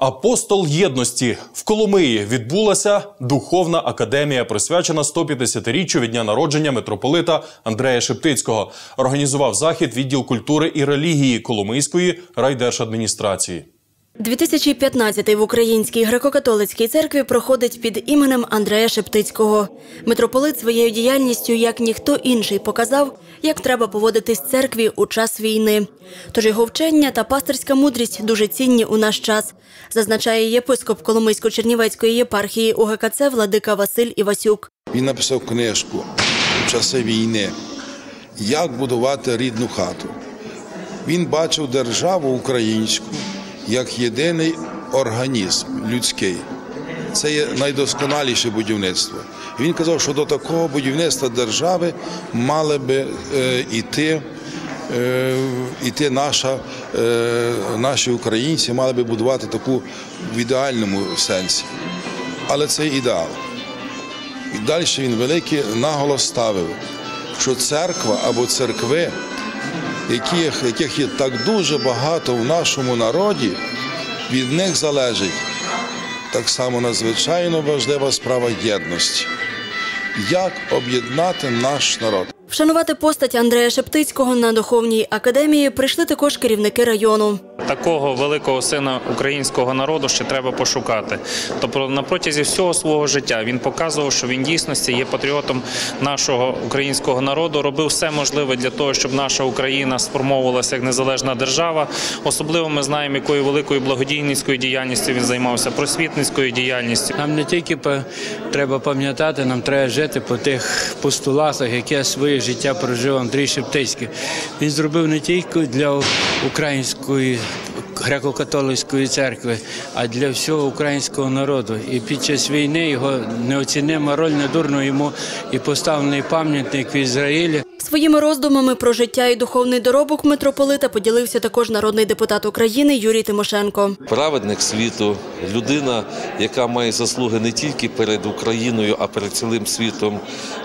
Апостол єдності в Коломиї відбулася духовна академія, присвячена 150-річчю від дня народження митрополита Андрея Шептицького. Організував захід відділ культури і релігії Коломийської райдержадміністрації. 2015 в Українській греко-католицькій церкві проходить під іменем Андрея Шептицького. Митрополит своєю діяльністю, як ніхто інший, показав, як треба поводитись церкві у час війни. Тож його вчення та пастирська мудрість дуже цінні у наш час, зазначає єпископ Коломийсько-Чернівецької єпархії УГКЦ Владика Василь Івасюк. Він написав книжку у часи війни, як будувати рідну хату. Він бачив державу українську як єдиний організм людський. Це є найдосконаліше будівництво. Він казав, що до такого будівництва держави мали би е, іти. Е, іти наша, е, наші українці мали би будувати таку в ідеальному сенсі. Але це ідеал. І далі він великий наголос ставив, що церква або церкви, яких, яких є так дуже багато в нашому народі, від них залежить так само надзвичайно важлива справа єдності. Як об'єднати наш народ? Вшанувати постать Андрея Шептицького на духовній академії прийшли також керівники району. Такого великого сина українського народу ще треба пошукати. Тобто на протязі всього свого життя він показував, що він дійсності є патріотом нашого українського народу, робив все можливе для того, щоб наша Україна сформовувалася як незалежна держава. Особливо ми знаємо, якою великою благодійницькою діяльністю він займався, просвітницькою діяльністю. Нам не тільки треба пам'ятати, нам треба жити по тих постулатах, яке життя прожив Андрій Шептицький. Він зробив не тільки для української греко-католицької церкви, а для всього українського народу. І під час війни його неоцінима роль недурно йому і поставлений пам'ятник в Ізраїлі. Своїми роздумами про життя і духовний доробок митрополита поділився також народний депутат України Юрій Тимошенко. праведник світу, людина, яка має заслуги не тільки перед Україною, а перед цілим світом.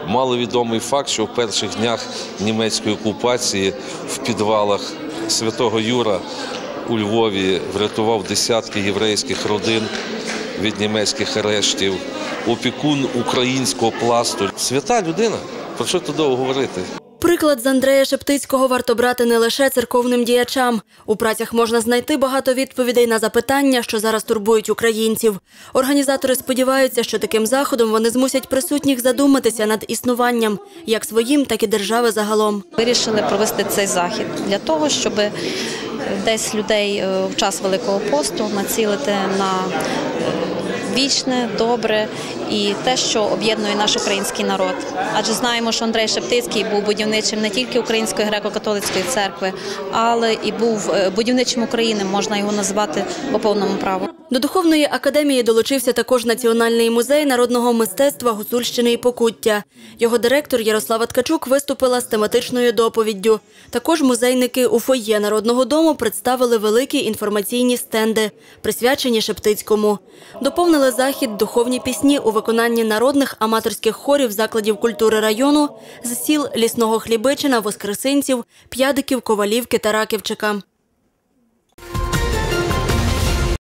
Маловідомий факт, що в перших днях німецької окупації в підвалах святого Юра у Львові врятував десятки єврейських родин від німецьких арештів, опікун українського пласту. Свята людина. Про що тут довго говорити? Приклад з Андрея Шептицького варто брати не лише церковним діячам. У працях можна знайти багато відповідей на запитання, що зараз турбують українців. Організатори сподіваються, що таким заходом вони змусять присутніх задуматися над існуванням як своїм, так і держави загалом. Вирішили провести цей захід для того, щоб десь людей е, в час Великого посту націлити на е, вічне, добре і те, що об'єднує наш український народ. Адже знаємо, що Андрей Шептицький був будівничим не тільки Української греко-католицької церкви, але і був е, будівничим України, можна його назвати по повному праву. До духовної академії долучився також Національний музей народного мистецтва Гуцульщини і Покуття. Його директор Ярослава Ткачук виступила з тематичною доповіддю. Також музейники у фоє Народного дому представили великі інформаційні стенди, присвячені Шептицькому. Доповнили захід духовні пісні у виконанні народних аматорських хорів закладів культури району з сіл Лісного Хлібичина, Воскресинців, П'ядиків, Ковалівки та Раківчика.